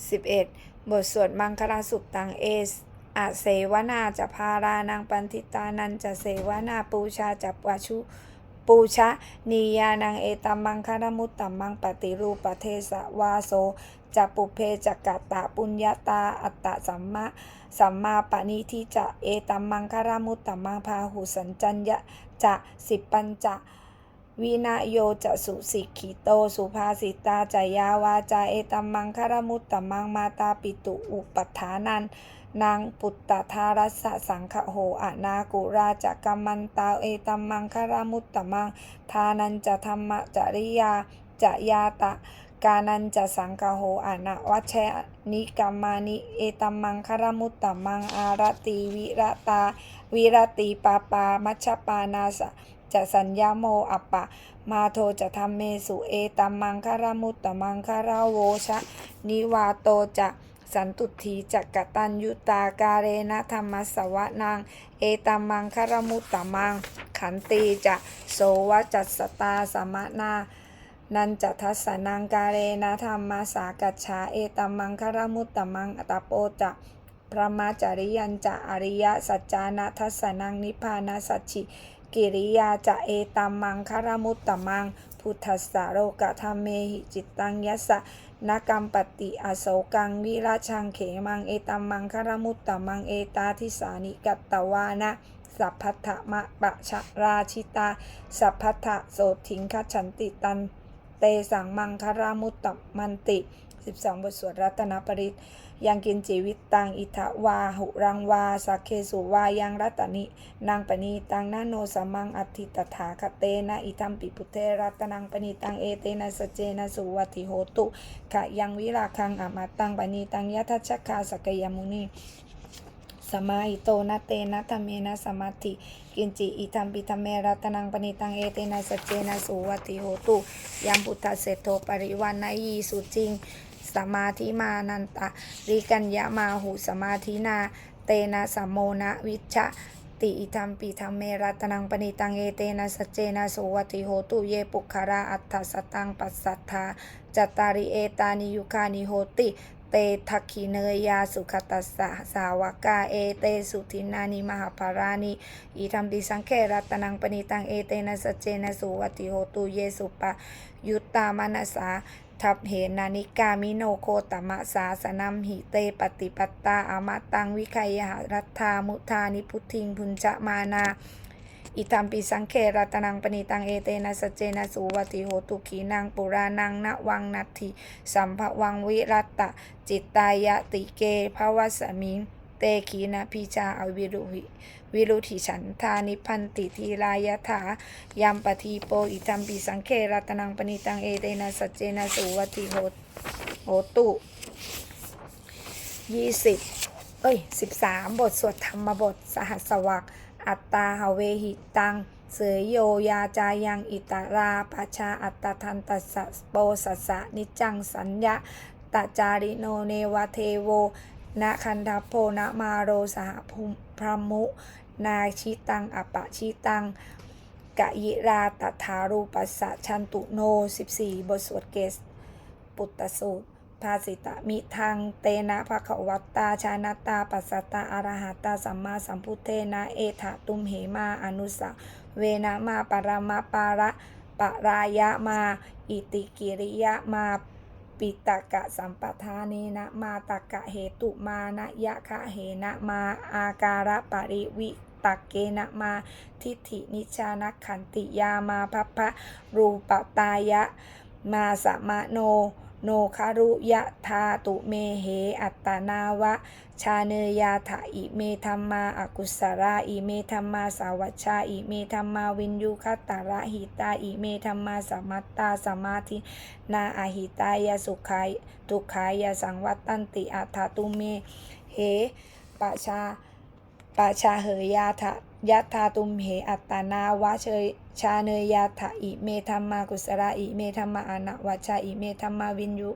11 บทสวดมังคลาสุปตังเอสอาเสวนาจะพารานังปันทิตานันจะเสวนาปูชาจะปวชุปูชะนียานังเอตัมมังคารมุตตัมมังปฏิรูปเทสวาโสจะปุเพจักะตะปุญญาตาอัตตะสัมมาสัมมาปณิทิจะเอตัมมังคารมุตตัมมังพาหุสัญจัญญะจะสิปัญจะ วินาโยจะสุสิกขิโตสุภาสิตาจายาวาจาเอตัมมังคารมุตตมังมาตาปิตุอุปัฏฐานันนางปุตตะทารัสสังขโหอนากุราจะกัมมันตาเอตัมมังคารมุตตมังทานันจะธรรมจริยาจะยาตะกานันจะสังคโหอนะวัชนิกัมมานิเอตัมมังคารมุตตมังอารติวิรตาวิรติปาปามัชปานาส จะสัญญาโมอัปปะ มาโทจะทำเมสุเอตัมมังคารมุตตมังคารโวชะ นิวาโตจะสันตุทีจักกตัญยุตาการเรนะธรรมสวะนาง เอตัมมังคารมุตตมัง ขันตีจะโสวจัสสตาสมะนานันจะทัสนังกาเรนะธรรมสากัจฉาเอตัมมังคารมุตตมังอตโปจะพระมาจาริยันจะอริยสัจจานะทัสสนังนิพพานาสัจฉิ กิริยาจะเอตัมมังคารมุตตมัง พุทธสาโรกะธรรมเมหิจิตตังยัสสะนกรรมปฏิอโศกังวิราชังเขมังเอตัมมังคารมุตตมังเอตาทิสานิกัตตวานะสัพพัทธมะปะชะราชิตา สัพพัทธะโสทิงคฉันติตัน เตสังมังคารามุตตมันติ 12 บทสวดรัตนปริตยังกินจีวิตตังอิทวาหุรังวาสักเคสุวายังรัตนินางปณีตังนาโนสมังอัตถิตถาคเตนะอิทัมปิพุเทรัตนังปณีตังเอเตนะสเจนะสุวัติโหตุขะยังวิราคังอามตังปณีตังยะทัชชคาสกยมุนี สมาหิโตนะเตนะธรรมนะสมาธิกินจิอิทัมปิธรรมเมรัตนังปณิตังเอเตนะสัจเจนะสุวัติโหตุยัมพุทธเสโทปริวันนยีสุจริง สมาธิมานันตะริกัญญามาหุสมาธินา เตนะสัมโมนะวิชะติอิทัมปิธรรมเมรัตนังปณิตังเอเตนะสัจเจนะสุวัติโหตุเยปุคคาราอัตถสตังปัสสัทธาจัตตาริเอตานิยุคานิโหติ เตทักขิเนยยาสุขตัสสะสาวกาเอเตสุทินานิมหาภารานิอิทัมปิสังเขรัตนังปณิตังเอเตนะสเจนะสุวัติโหตุเยสุปะยุตตามนัสสาทัพเหนานิกามิโนโคตมะสาสนัมหิเตปฏิปัตตาอามตังวิคัยหรัตธามุทานิพุทธิงพุญจมานา อิตัมปิสังเครัตนังปณิตังเอเตนะสเจนะสุวัติโหตุขีนังปุรานังนวังนัตถิสัมภวังวิรัตตะ จิตตายะติเกภวสมิงเตขีนะพิชาอวิรุหิวิรุธิฉันทานิพันติทีรายถายัมปทีโปอิตัมปิสังเครัตนังปณิตังเอเตนะสเจนะสุวัติโหโหตุยี่สิบเอ้ยสิบสามบทสวดธรรมบทสหัสวัก อัตตาหเวหิตัง เสยโยยาจายังอิตาราปชาอัตทันตัสะโปสัสะนิจจังสัญญาตจาริโนเนวเทโวนะคันทัพโพนมาโรสหภูมิพระมุนาชิตังอปะชิตังกะยิราตถารูปัสสะชันตุโน 14 บทสวดเกส ปุตตสูตร ภาสิตะมิทังเตนะภะคะวัตตาชานาตาปัสสตตาอรหัตตาสัมมาสัมพุทเทนะเอถะตุมเหมาอนุสะเวนะมาปรมาปาระปรายะมา อิติกิริยะมาปิตกะสัมปทาเนนะมาตกะเหตุมานะยะคะเหนะมาอาการะปริวิตักเกนะมาทิฏฐินิชานักขันติยามาพัพพะรูปตายะมาสมะโน โนคารุยะธาตุเมเหอัตตานาวะ ชาเนยาถะอิเมธรรมาอากุสราอิเมธรรมาสาวัชชาอิเมธรรมาวินยูคตาระหิตาอิเมธรรมาสมัตตาสมาธินาอหิตายาสุขายทุขายาสังวัตตันติอัฏฐตุเมเหปะชาปาชาเหยยาทะ ยัตาตุมเหอัตตานาวะเชยชาเนยยาถะอิเมธรรมากุสราอิเมธรรมาอนะวัชาอิเมธรรมาวินยุ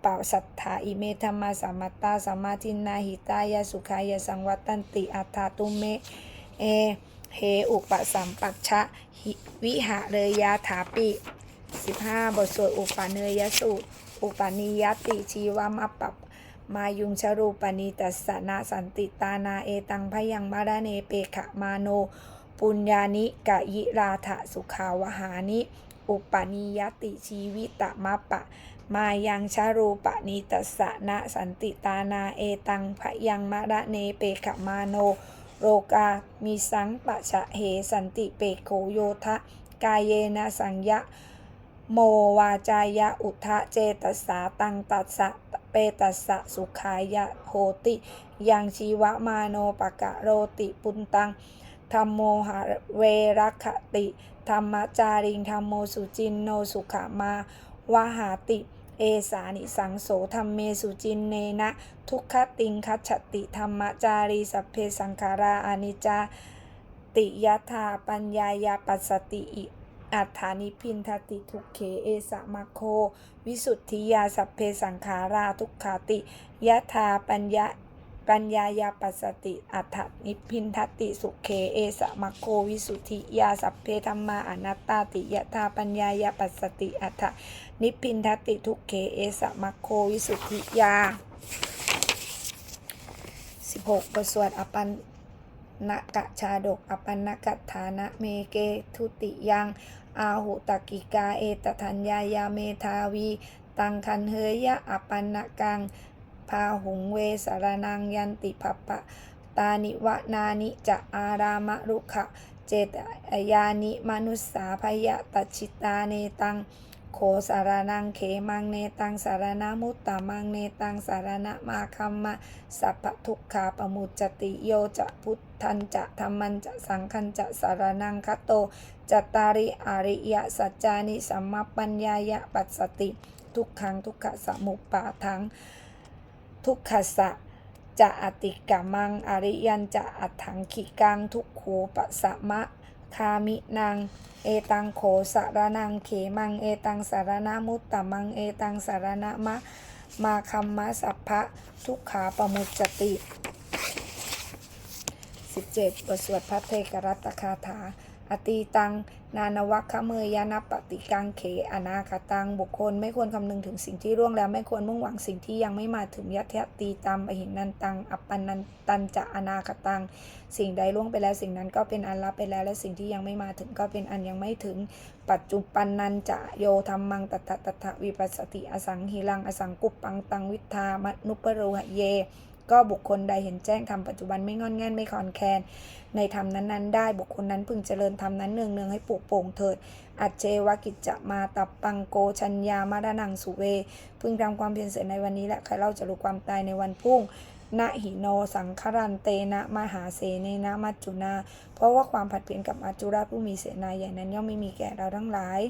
เป่าสัทธาอิเมธรรมาสามัตตาสัมมาทินนาหิตายาสุขายาสังวัตตันติอัฏฐาตุเมเอเฮอุปสัมปัชชะวิหะเรยยาถาปิ15 บทสวดอุปาเนยสูตร อุปนิยติชีวามปป มายุงชรูปนิตัสนะสันติตานาเอตังพยังมาราเนเปขะมาโน ปุญญานิกะยิราถะสุขาวหานิ อุปนิยติชีวิตะมะปะ มายังชรูปนิตัสนะสันติตานาเอตังพยังมะระเนเปขะมาโนโรกามีสังปะชะเหสันติเปโกโยทะ กายเยนะสัญญะโมวาจายะอุทะเจตสาตังตัสสะ เปตัสสะสุขายะโหติยังชีวะมาโนปะกะโรติปุนตังธรรมโมหะเวรคติธรรมจาริงธรรมโมสุจินโนสุขามาวาหาติ เอสานิสังโสธรรมเมสุจินเนนะ ทุกขติงคัจฉติธรรมจารีสัพเพสังขาราอนิจจติยถาปัญญายาปัสสติอิ อัฏฐานิพินทติทุกเขเอสะมะโค วิสุทธิยาสัพเพสังขาราทุกขาติยะธาปัญญาปัญญายาปัสสติ อัฏฐนิพินทติสุขเขเอสะมะโควิสุทธิยาสัพเพธรรมาอนัตตาติยะธาปัญญายาปัสสติ อัฏฐนิพินทติทุกเขเอสะมะโควิสุทธิยา16บทสวดอปันนกะชาดกอปันนกฐานะเมเกทุติยัง อาหุตกิกาเอตทัญญายาเมทาวี ตังคันเฮยะอปันนกัง พาหุงเวสารนังยันติภปปะตานิวะนานิจะอารามะรุขะ เจตยานิมนุสสาพยะตชิตาเนตัง โขสารนังเขมังเนตังสารนามุตตามังเนตังสารณมาคัมมะสัพพทุกขาปมุจจติโยจะพุทธันจะธรรมันจะสังคันจะสารนังคโตจตตาริอาริยสัจจานิสัมมปัญญายะปัสสติ ทุกขังทุกขสมุปปาทังทุกขสะจะอติกามังอริยันจะอัตถังขิกังทุกขูปสะมะ คามินังเอตังโขสารนังเขมังเอตังสารนามุตตะมังเอตังสารณมะมาคัมมะสัพพะทุกขาปมุจจติ 17 บทสวดพระเทกรัตตคาถา อตีตัง นานวัคคะเมยานปฏิกังเขอนาคตัง บุคคลไม่ควรคำนึงถึงสิ่งที่ร่วงแล้ว ไม่ควรมุ่งหวังสิ่งที่ยังไม่มาถึงยัตถตีตามอหินันตัง อัปปันนันตันจะอนาคตัง สิ่งใดล่วงไปแล้วสิ่งนั้นก็เป็นอันลับไปแล้ว และสิ่งที่ยังไม่มาถึงก็เป็นอันยังไม่ถึง ปัจจุปันนันจะโยธรรมังตถะตถะวิปัสสติอสังหิรังอสังกุปปังตังวิทามนุปโรหะเย ก็บุคคลใดเห็นแจ้งธรรมปัจจุบันไม่งอนแง่นไม่คอนแคลนในธรรมนั้นๆ ได้บุคคลนั้นพึงเจริญธรรมนั้นเนืองเนืองให้ปลูกโป่งเถิด อัจเจวกิจจะมาตับปังโกชัญญามาดานังสุเว พึงทำความเพียรเสร็จในวันนี้และใครเล่าจะรู้ความตายในวันพรุ่งนะหิโนสังครันเตนะมหาเสนนะมัจจุนา เพราะว่าความผัดเปลี่ยนกับมัจจุราผู้มีเสนาใหญ่นั้นย่อมไม่มีแก่เราทั้งหลาย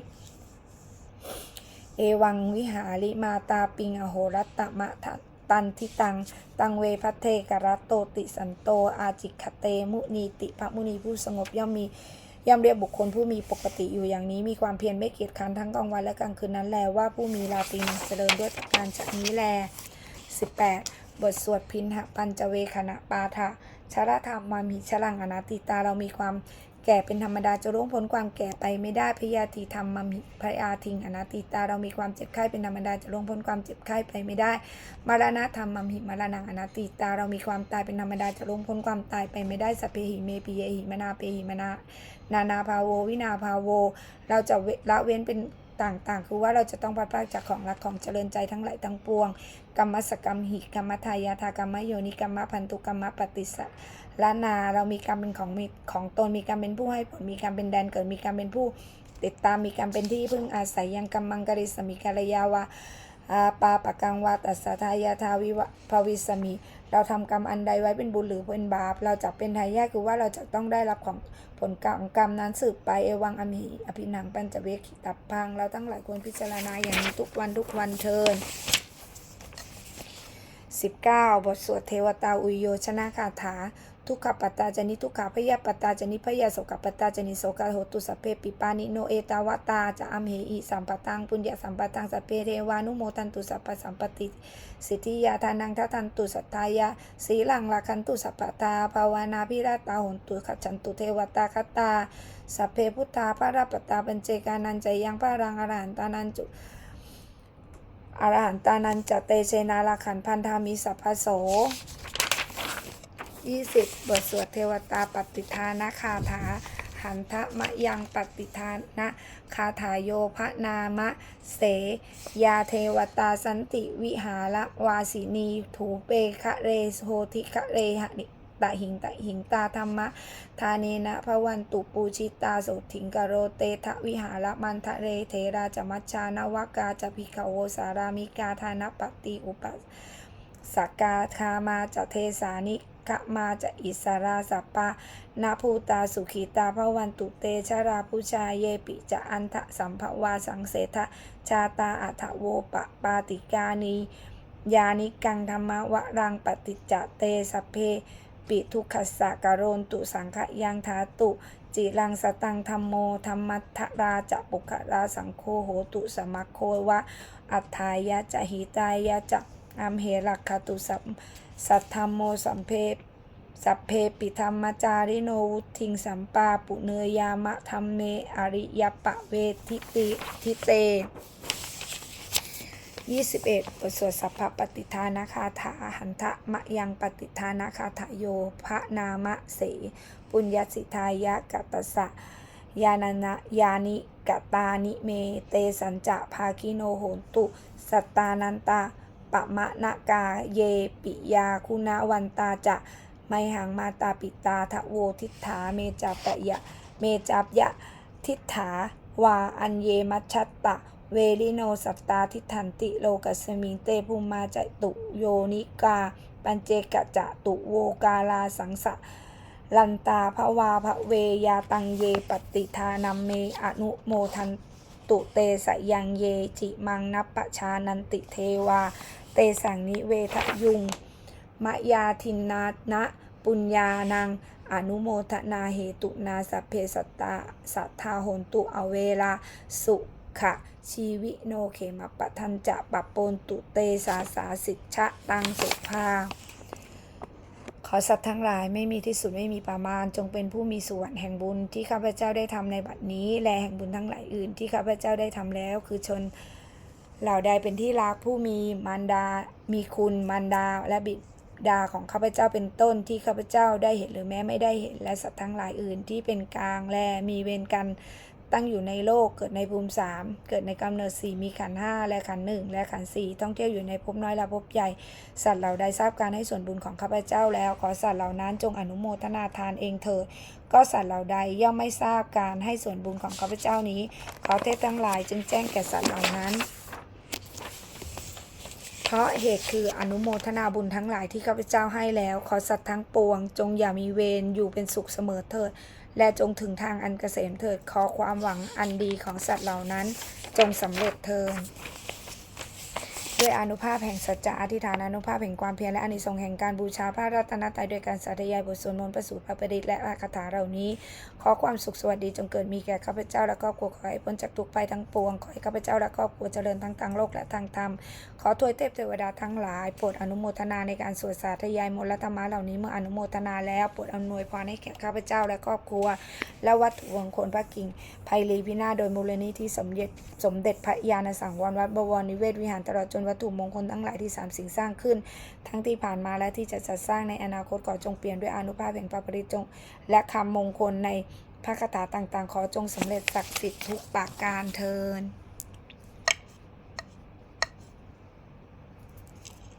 เอวังวิหาริมาตาปิงอโหรัตตมะทะ ตันทิตัง ตังเวพัเทกรัตโตติสันโต อาจิกขเต มุนีติพระมุนีผู้สงบย่อมมีย่อมเรียกบุคคลผู้มีปกติอยู่อย่างนี้มีความเพียรไม่เกียจคร้านทั้งกลางวันและกลางคืนนั้นแลว่าผู้มีราตรีเจริญด้วยประการจากนี้แล 18 บทสวดพินหปัญจเวขณะปาทะชรธรรมมามิชลังอนาติตาเรามีความ แก่เป็นธรรมดาจะล่วงพ้นความแก่ไปไม่ได้พยาธิธรรมมามิพยาทิงอนาติตาเรามีความเจ็บไข้เป็นธรรมดาจะล่วงพ้นความเจ็บไข้ไปไม่ได้ มรณะธรรมมัมหิมรณังอนาติตาเรามีความตายเป็นธรรมดาจะล่วงพ้นความตายไปไม่ได้สพเพหิเมปิเยหิมนาเปหิมนานานาภาโว วินาภาโว เราจะละเว้นเป็นต่างๆ คือว่าเราจะต้องพัดพากจากของรักของเจริญใจทั้งหลายทั้งปวง กรรมสกรรมหิกรรมทายาทากรรมโยนิกรรมพันธุกรรมปฏิสะ ละนาเรามีกรรมเป็นของมีของตนมีกรรมเป็นผู้ให้ผลมีกรรมเป็นแดนเกิดมีกรรมเป็นผู้ติดตามมีกรรมเป็นที่พึ่งอาศัยยังกรรมังกริสมิกาลยาวาอาปาปะกังวาตัสทายาทาวิวภวิสมิเราทำกรรมอันใดไว้เป็นบุญหรือเป็นบาป เราจะเป็นทายาทคือว่าเราจะต้องได้รับของผลกรรมกรรมนั้นสืบไปเอวังอมิอภินังปัญจเวคิตับพัง เราทั้งหลายควรพิจารณาอย่างนี้ทุกวันทุกวันเทิน19 บทสวดเทวตาอุยโยชนะคาถา ทุกขปัตตาจนิทุกขาพยาปัตตาจนิพยาโสกปัตตาจนิโสกโหตุสัพเพปิปานิโนเอตาวตาจะอัมเหอิสัมปตังปุญญาสัมปตังสัพเพเทวานุโมทันตุสัพพสัมปติสิทธิยาทานังทัตันตุสัทธายะสีลังลาคันตุสัพพตาภาวนาพิราตาหนตุขจฉันตุเทวตาคตาสัพเพพุทธาพระรปตาปัญเจกานันจยังพระรังอรหันตานันจุอรหันตานันจะเตเชนาลาขันพันธามิสัพพโส 20 บทสวดเทวตาปฏิทานะคาถา หันทะมะยังปฏิทานะคาถาโยพระนามะ เส ยาเทวตาสันติวิหารวาสินี ถูเปคะเรโหติคะเรหนิตะหิงตะหิงตาธรรมะทาเนนะพระวันตุปูชิตาโสถิงกโรเตทะวิหารมันทะเรเทราจมัชชานวกาจพิกโวสารามิกาธานปฏิอุป สักกาคามาจะเทสานิกะมาจะอิสราสัปปะนาภูตาสุขีตาพระวันตุเตชราพุชาเยปิจะอันทะสัมภวาสังเสทะชาตาอัทโวปะปาติกานียานิกังธรรมวรังปฏิจจเตสเพ ปิทุกขสสะกโรนตุสังขยังทาตุ จิรังสตังธรรมโมธรรมัทราจะปุกราสังโฆโหตุสมัคโควะ อัฏฐายะจะหิตายะจะ อัมเหรักขตุสัมสัทธรรมโมสัมเพสัพเพปิธรรมจาริโนวุทิงสัมปาปุเนยามะธรรมเมอริยปะเวทิติทิเต21บทสวดสัพพปฏิทานาคาถาหันทะมะยังปฏิทานาคาถาโยพระนามะเส ปุญญสิทายะกัตตสะยานานะยานิกตานิเม เตสัญจะภาคิโนโหนตุ สัตตานันตา ปะมะนากาเยปิยาคุณาวันตาจะไมหังมาตาปิตาทะโวทิฏฐาเมจัปะยะเมจับยะทิฏฐาวาอันเยมัชชัตตะ เวริโนสัตตาทิฏฐันติโลกัสมิงเตภูมาจตุโยนิกา ปัญเจกะจะตุโวกาลาสังสะลันตาภวาภเวยาตังเยปฏิทานัมเมอนุโมทันตุเตสยังเยจิมังนัปปะชานันติเทวา เตสังนิเวทยุง มะยาทินนานะปุญญานัง อนุโมทนาเหตุนาสัพเพสัตตาสัทธาหนตุอเวลา สุขะชีวิโนเขมปะทันจะปะปนตุเตสาสาสิชะตังสุภา ขอสัตว์ทั้งหลายไม่มีที่สุดไม่มีประมาณ จงเป็นผู้มีส่วนแห่งบุญที่ข้าพเจ้าได้ทำในบัดนี้ และแห่งบุญทั้งหลายอื่นที่ข้าพเจ้าได้ทำแล้ว คือชนเหล่าใดเป็นที่รักผู้มีมารดา มีคุณมารดาและบิดาของข้าพเจ้าเป็นต้นที่ข้าพเจ้าได้เห็นหรือแม้ไม่ได้เห็นและสัตว์ทั้งหลายอื่นที่เป็นกลางและมีเวรกัน ตั้งอยู่ในโลกเกิดในภูมิสามเกิดในกำเนิดสี่มีขันห้าและขันหนึ่งและขันสี่ท่องเที่ยวอยู่ในภพน้อยและภพใหญ่ สัตว์เหล่าใดทราบการให้ส่วนบุญของข้าพเจ้าแล้ว ขอสัตว์เหล่านั้นจงอนุโมทนาทานเองเถิดก็สัตว์เหล่าใดย่อมไม่ทราบการให้ส่วนบุญของข้าพเจ้านี้ ขอเทพทั้งหลายจึงแจ้งแก่สัตว์เหล่านั้นเพราะเหตุคืออนุโมทนาบุญทั้งหลายที่ข้าพเจ้าให้แล้ว ขอสัตว์ทั้งปวง จงอย่ามีเวรอยู่เป็นสุขเสมอเถิด และจงถึงทางอันเกษมเถิด ขอความหวังอันดีของสัตว์เหล่านั้น จงสำเร็จเถิน ด้วยอนุภาพแห่งสัจจะอธิษฐานอนุภาพแห่งความเพียรและอานิสงส์แห่งการบูชาพระรัตนตรัยโดยการสาธยายบทสวดมนต์ประสูตรพระประดิษฐ์และอาคาถาเหล่านี้ ขอความสุขสวัสดีจงเกิดมีแก่ข้าพเจ้าและครอบครัวขอให้พ้นจากทุกภัยทั้งปวงขอให้ข้าพเจ้าและครอบครัวเจริญทั้งทางโลกและทางธรรมขอทวยเทพเทวดาทั้งหลายโปรดอนุโมทนาในการสวดสาธยายมนต์และธรรมะเหล่านี้เมื่ออนุโมทนาแล้วโปรดอำนวยพรให้แก่ข้าพเจ้าและครอบครัว และวัตถุมงคลพระกิ่งไพลีพินาโดยมูลนิธิสมเด็จสมเด็จพระยาณสังวรวัดบวรนิเวศวิหารตลอดจนวัตถุมงคลทั้งหลายที่สามสิ่งสร้างขึ้น ทั้งที่ผ่านมาและที่จะจัดสร้างในอนาคตขอจงเปลี่ยนด้วยอนุภาพแห่งพระปริจง และคำมงคลในพระคาถาต่างๆ ขอจงสำเร็จศักดิ์สิทธิ์ทุกปากการเทิน